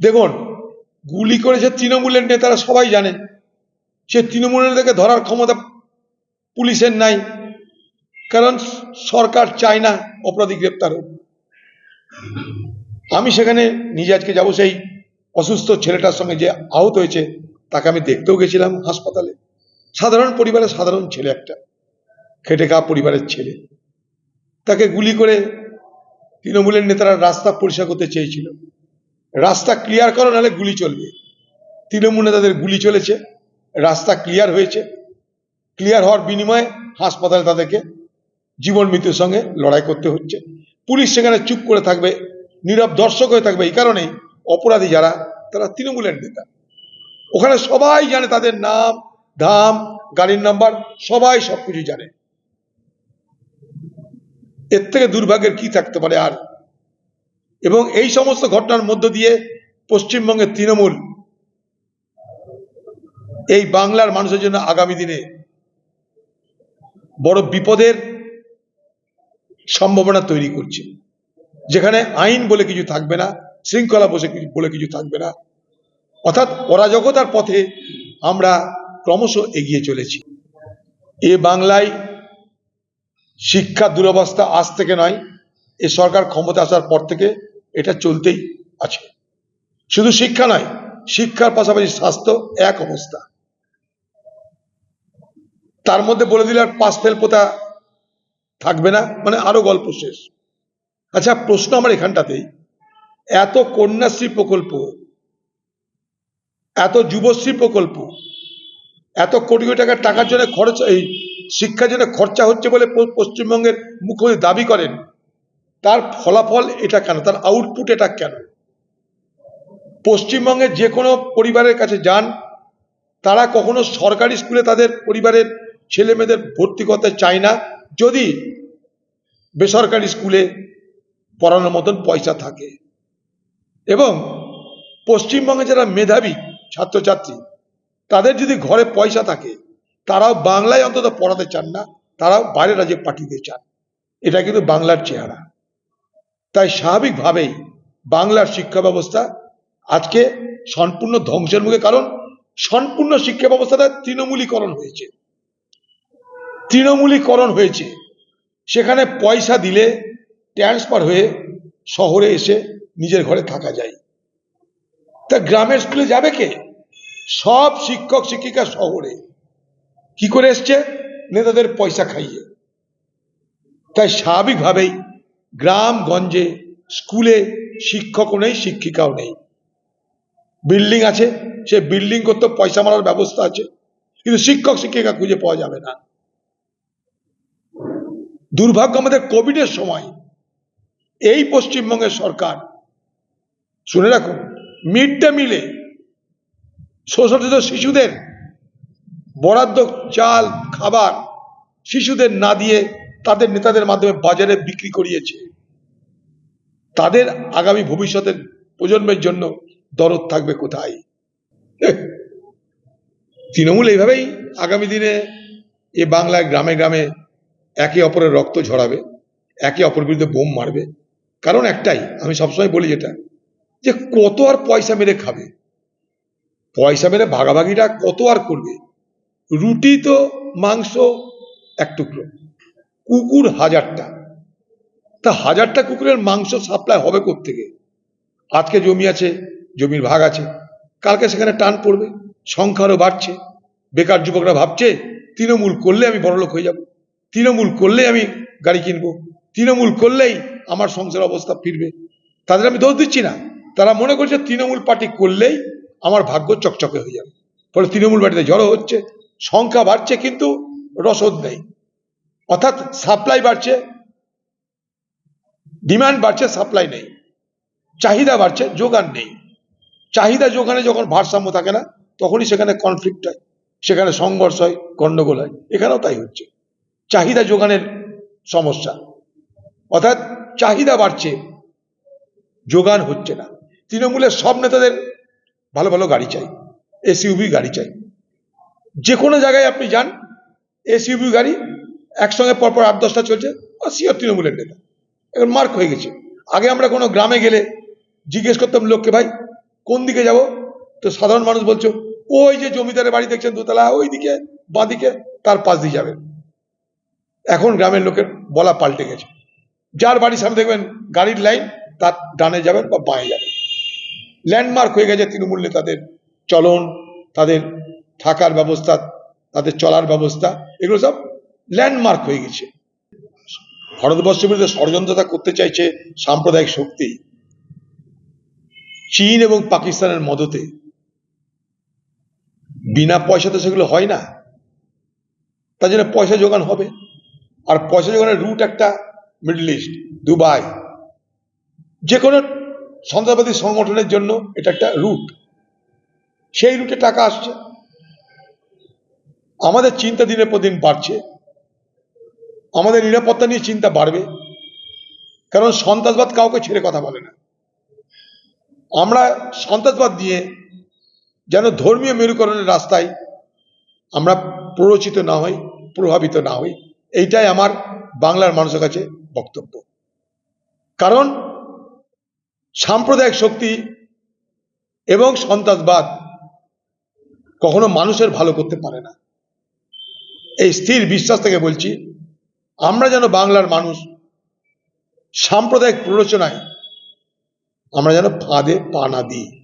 দেখুন, গুলি করেছে তৃণমূলের নেতারা সবাই জানে। সে তৃণমূলের নেতাকে ধরার ক্ষমতা পুলিশের নাই, কারণ সরকার চায় না অপরাধী গ্রেপ্তার হোক। আমি সেখানে নিজে আজকে যাব, সেই অসুস্থ ছেলেটার সঙ্গে যে আহত হয়েছে, তাকে আমি দেখতেও গেছিলাম হাসপাতালে। সাধারণ পরিবারের সাধারণ ছেলে একটা, খেটে খাওয়া পরিবারের ছেলে। তাকে গুলি করে তৃণমূলের নেতারা রাস্তা পরিষ্কার করতে চেয়েছিল। রাস্তা ক্লিয়ার করো, নাহলে গুলি চলবে। তৃণমূল নেতাদের গুলি চলেছে, রাস্তা ক্লিয়ার হয়েছে। ক্লিয়ার হওয়ার বিনিময়ে হাসপাতালে তাদেরকে জীবন মৃত্যুর সঙ্গে লড়াই করতে হচ্ছে। পুলিশ সেখানে চুপ করে থাকবে, নীরব দর্শক হয়ে থাকবে। এই কারণেই অপরাধী যারা, তারা তৃণমূলের নেতা। ওখানে সবাই জানে তাদের নাম, ধাম, গাড়ির নাম্বার সবাই সবকিছু জানে। এর থেকে দুর্ভাগ্যের কি থাকতে পারে আর? এবং এই সমস্ত ঘটনার মধ্য দিয়ে পশ্চিমবঙ্গের তৃণমূল এই বাংলার মানুষের জন্য আগামী দিনে বড় বিপদের সম্ভাবনা তৈরি করছে। যেখানে আইন বলে কিছু থাকবে না, শৃঙ্খলা বসে বলে কিছু থাকবে না। অর্থাৎ অরাজকতার পথে আমরা ক্রমশ এগিয়ে চলেছি। এ বাংলায় শিক্ষা দুরবস্থা আজ থেকে নয়, এ সরকার ক্ষমতা আসার পর থেকে এটা চলতেই আছে। শুধু শিক্ষা নয়, শিক্ষার পাশাপাশি স্বাস্থ্য এক অবস্থা। তার মধ্যে বলে দিলে আর পাস ফেল পোতা থাকবে না মানে আরও গল্প শেষ। আচ্ছা প্রশ্ন আমার এখানটাতেই, এত কন্যাশ্রী প্রকল্প, এত যুবশ্রী প্রকল্প, এত কোটি কোটি টাকার টাকার জন্য খরচ, এই শিক্ষার জন্য খরচা হচ্ছে বলে পশ্চিমবঙ্গের মুখ্যমন্ত্রী দাবি করেন তার ফলাফল এটা কেন? তার আউটপুট এটা কেন? পশ্চিমবঙ্গের যে কোনো পরিবারের কাছে যান, তারা কখনো সরকারি স্কুলে তাদের পরিবারের ছেলে মেয়েদের ভর্তি করতে চায় না, যদি বেসরকারি স্কুলে পড়ানোর মতন পয়সা থাকে। এবং পশ্চিমবঙ্গে যারা মেধাবী ছাত্রছাত্রী, তাদের যদি ঘরে পয়সা থাকে, তারাও বাংলায় অন্তত পড়াতে চান না, তারাও বাইরের রাজ্যে পাঠিয়ে চান। এটা কিন্তু বাংলার চেহারা। তাই স্বাভাবিকভাবেই বাংলার শিক্ষা ব্যবস্থা আজকে সম্পূর্ণ ধ্বংসের মুখে, কারণ সম্পূর্ণ শিক্ষা ব্যবস্থাটা তৃণমূলীকরণ হয়েছে। তৃণমূলীকরণ হয়েছে। সেখানে পয়সা দিলে ট্রান্সফার হয়ে শহরে এসে নিজের ঘরে থাকা যায়। তা গ্রামের স্কুলে যাবে কে? সব শিক্ষক, শিক্ষিকা শহরে। কি করে এসছে? নেতাদের পয়সা খাইয়ে। তাই স্বাভাবিকভাবেই গ্রামগঞ্জে স্কুলে শিক্ষকও নেই, শিক্ষিকাও নেই। বিল্ডিং আছে, সে বিল্ডিং করতে পয়সা মারার ব্যবস্থা আছে, কিন্তু শিক্ষক, শিক্ষিকা খুঁজে পাওয়া যাবে না। দুর্ভাগ্য আমাদের কোভিডের সময় এই পশ্চিমবঙ্গের সরকার, শুনে রাখুন মিড ডে মিলে শোষিত শিশুদের বরাদ্দ চাল, খাবার শিশুদের না দিয়ে তাদের নেতাদের মাধ্যমে বাজারে বিক্রি করিয়েছে। তাদের আগামী ভবিষ্যতের প্রজন্মের জন্য দরদ থাকবে কোথায়? তৃণমূল এইভাবেই আগামী দিনে এ বাংলায় গ্রামে গ্রামে একে অপরের রক্ত ঝরাবে, একে অপরের বিরুদ্ধে বোম মারবে। কারণ একটাই, আমি সবসময় বলি যেটা, যে কত আর পয়সা মেরে খাবে। পয়সা মেরে ভাগাভাগিটা কত আর করবে? রুটি তো, মাংস এক টুকরো। কুকুর হাজারটা। তা হাজারটা কুকুরের মাংস সাপ্লাই হবে থেকে আজকে জমি আছে, জমির ভাগ আছে, কালকে সেখানে টান পড়বে সংখ্যা আরও বাড়ছে। বেকার যুবকরা ভাবছে, তৃণমূল করলে আমি বড়লোক হয়ে যাব, তৃণমূল করলেই আমি গাড়ি কিনবো, তৃণমূল করলেই আমার সংসার অবস্থা ফিরবে। তাদের আমি দোষ দিচ্ছি না। তারা মনে করছে তৃণমূল পার্টি করলেই আমার ভাগ্য চকচকে হয়ে যাবে। ফলে তৃণমূল পার্টিতে জড়ো হচ্ছে, সংখ্যা বাড়ছে কিন্তু রসদ নেই। অর্থাৎ সাপ্লাই বাড়ছে ডিমান্ড বাড়ছে সাপ্লাই নেই। চাহিদা বাড়ছে, যোগান নেই। চাহিদা যোগানে যখন ভারসাম্য থাকে না, তখনই সেখানে কনফ্লিক্ট হয়, সেখানে সংঘর্ষ হয়, গন্ডগোল হয়। এখানেও তাই হচ্ছে। চাহিদা যোগানের সমস্যা। অর্থাৎ চাহিদা বাড়ছে, যোগান হচ্ছে না। তৃণমূলের সব নেতাদের ভালো ভালো গাড়ি চাই এসইউভি গাড়ি চাই। যে কোনো জায়গায় আপনি যান এসইউভি গাড়ি একসঙ্গে পরপর আট দশটা চলছে সিও তৃণমূলের নেতা। এখন মার্ক হয়ে গেছে। আগে আমরা কোনো গ্রামে গেলে জিজ্ঞেস করতাম লোককে, ভাই, কোন দিকে যাব? তো সাধারণ মানুষ বলছো, ওই যে জমিদারের বাড়ি দেখছেন দোতলা ওই দিকে বাঁদিকে, তার পাশ দিয়ে যাবেন। এখন গ্রামের লোকের বলা পাল্টে গেছে। যার বাড়ির সামনে দেখবেন, গাড়ির লাইন তার ডানে যাবেন বা বাঁয়ে যাবেন। ল্যান্ডমার্ক হয়ে গেছে তৃণমূল নেতাদের চলন, তাদের থাকার ব্যবস্থা, তাদের চলার ব্যবস্থা, এগুলো সব ল্যান্ডমার্ক হয়ে গেছে। ভারতবর্ষের বিরুদ্ধে ষড়যন্ত্রতা করতে চাইছে সাম্প্রদায়িক শক্তি। চীন এবং পাকিস্তানের মদতে। বিনা পয়সাতে সেগুলো হয় না। তার জন্য পয়সা যোগান হবে। আর পয়সা যোগানের রুট একটা মিডল ইস্ট দুবাই যে কোনো সন্ত্রাসবাদী সংগঠনের জন্য এটা একটা রুট সেই রুটে টাকা আসছে। আমাদের চিন্তা দিনের পর দিন বাড়ছে। আমাদের নিরাপত্তা নিয়ে চিন্তা বাড়বে। কারণ সন্ত্রাসবাদ কাউকে ছেড়ে কথা বলে না। আমরা সন্ত্রাসবাদ দিয়ে যেন ধর্মীয় মেরুকরণের রাস্তায় আমরা প্ররোচিত না হই, প্রভাবিত না হই, এইটাই আমার বাংলার মানুষের কাছে বক্তব্য। কারণ সাম্প্রদায়িক শক্তি এবং সন্ত্রাসবাদ কখনো মানুষের ভালো করতে পারে না। এই স্থির বিশ্বাস থেকে বলছি আমরা যেন বাংলার মানুষ সাম্প্রদায়িক প্ররোচনায় আমরা যেন ফাঁদে পা না দিই।